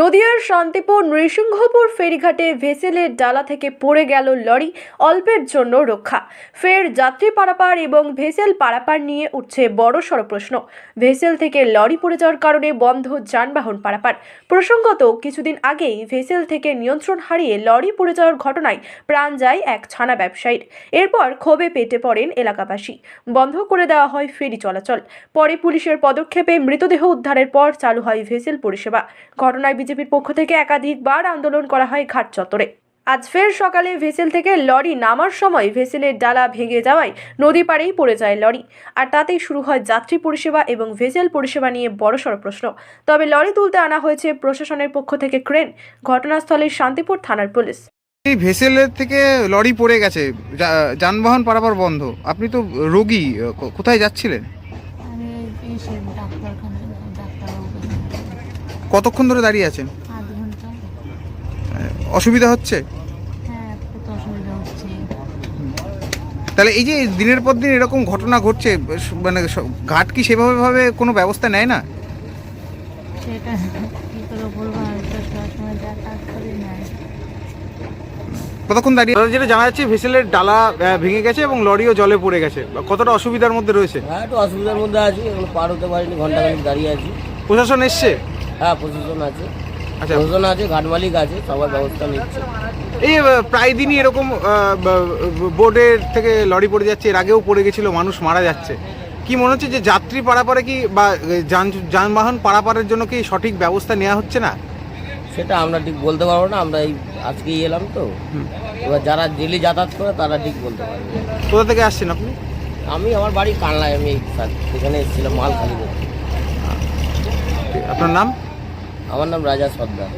নদিয়ার শান্তিপুর নৃসিংহপুর ফেরিঘাটে ভেসেলের ডালা থেকে পড়ে গেল লরি, অল্পের জন্য রক্ষা। ফের যাত্রী পারাপার এবং ভেসেল পারাপার নিয়ে উঠছে বড় সড় প্রশ্ন। ভেসেল থেকে লরি পড়ে যাওয়ার কারণে বন্ধ যানবাহন পারাপার। প্রসঙ্গত, কিছুদিন আগেই ভেসেল থেকে নিয়ন্ত্রণ হারিয়ে লরি পড়ে যাওয়ার ঘটনায় প্রাণ যায় এক ছানা ব্যবসায়ীর। এরপর ক্ষোভে পেটে পড়েন এলাকাবাসী। বন্ধ করে দেওয়া হয় ফেরি চলাচল। পরে পুলিশের পদক্ষেপে মৃতদেহ উদ্ধারের পর চালু হয় ভেসেল পরিষেবা। ঘটনায় বিজেপির পক্ষ থেকে একাধিকবার আন্দোলন করা হয় ঘাট চত্বরে। আজ ফের সকালে ভেসেল থেকে লরি নামার সময় ভেসেলের ডালা ভেঙে যাওয়ায় নদী পাড়েই পড়ে যায় লরি। আর তাতেই শুরু হয় যাত্রী পরিষেবা এবং ভেসেল পরিষেবা নিয়ে বড়সড় প্রশ্ন। তবে লরি তুলতে আনা হয়েছে প্রশাসনের পক্ষ থেকে ক্রেন। ঘটনাস্থলে শান্তিপুর থানার পুলিশ। এই ভেসেলের থেকে লরি পড়ে গেছে। যানবাহন পারাপার বন্ধ। আপনি তো রোগী। কোথায় যাচ্ছিলেন? আমি ডাক্তারবাবুকে কতক্ষণ ধরে দাঁড়িয়ে আছেন? আধ ঘণ্টা অসুবিধা হচ্ছে? হ্যাঁ খুব অসুবিধা হচ্ছে। তাহলে এই যে দিনের পর দিন এরকম ঘটনা ঘটছে স- মানে স- ঘাট কি সেভাবে ভাবে কোনো ব্যবস্থা নেয় না? সেটা কী করে বলব আমি তো সবসময় যাতায়াত করি না কতক্ষণ দাঁড়িয়ে দাদা যেটা জানা যাচ্ছে ভেসেলের ডালা আহ, ভেঙে গেছে এবং লরিও জলে পড়ে গেছে। কতটা অসুবিধার মধ্যে রয়েছে? হ্যাঁ একটু অসুবিধার মধ্যে আছি এখন পার হতে পারিনি ঘণ্টা খানিক দাঁড়িয়ে আছি। প্রশাসন এসছে? হ্যাঁ প্রশাসন আছে। আচ্ছা। প্রশাসন আছে ঘাট মালিক আছে সবার ব্যবস্থা নিচ্ছে। এই প্রায় দিনই এরকম বোর্ডের থেকে লরি পড়ে যাচ্ছে এর আগেও পড়ে গেছিল মানুষ মারা যাচ্ছে। কি মনে হচ্ছে যে যাত্রী পারাপারে কি বা যান যানবাহন পারাপারের জন্য কি সঠিক ব্যবস্থা নেওয়া হচ্ছে না? সেটা আমরা ঠিক বলতে পারব না আমরা এই আজকেই এলাম তো। এবার যারা ডেলি যাতায়াত করে তারা ঠিক বলতে পারবে। কোথা থেকে আসছেন আপনি? আমি আমার বাড়ি কানলায় আমি এখানে এসেছিলাম মাল খালি করতে আপনার নাম? আমার নাম রাজা সর্দার।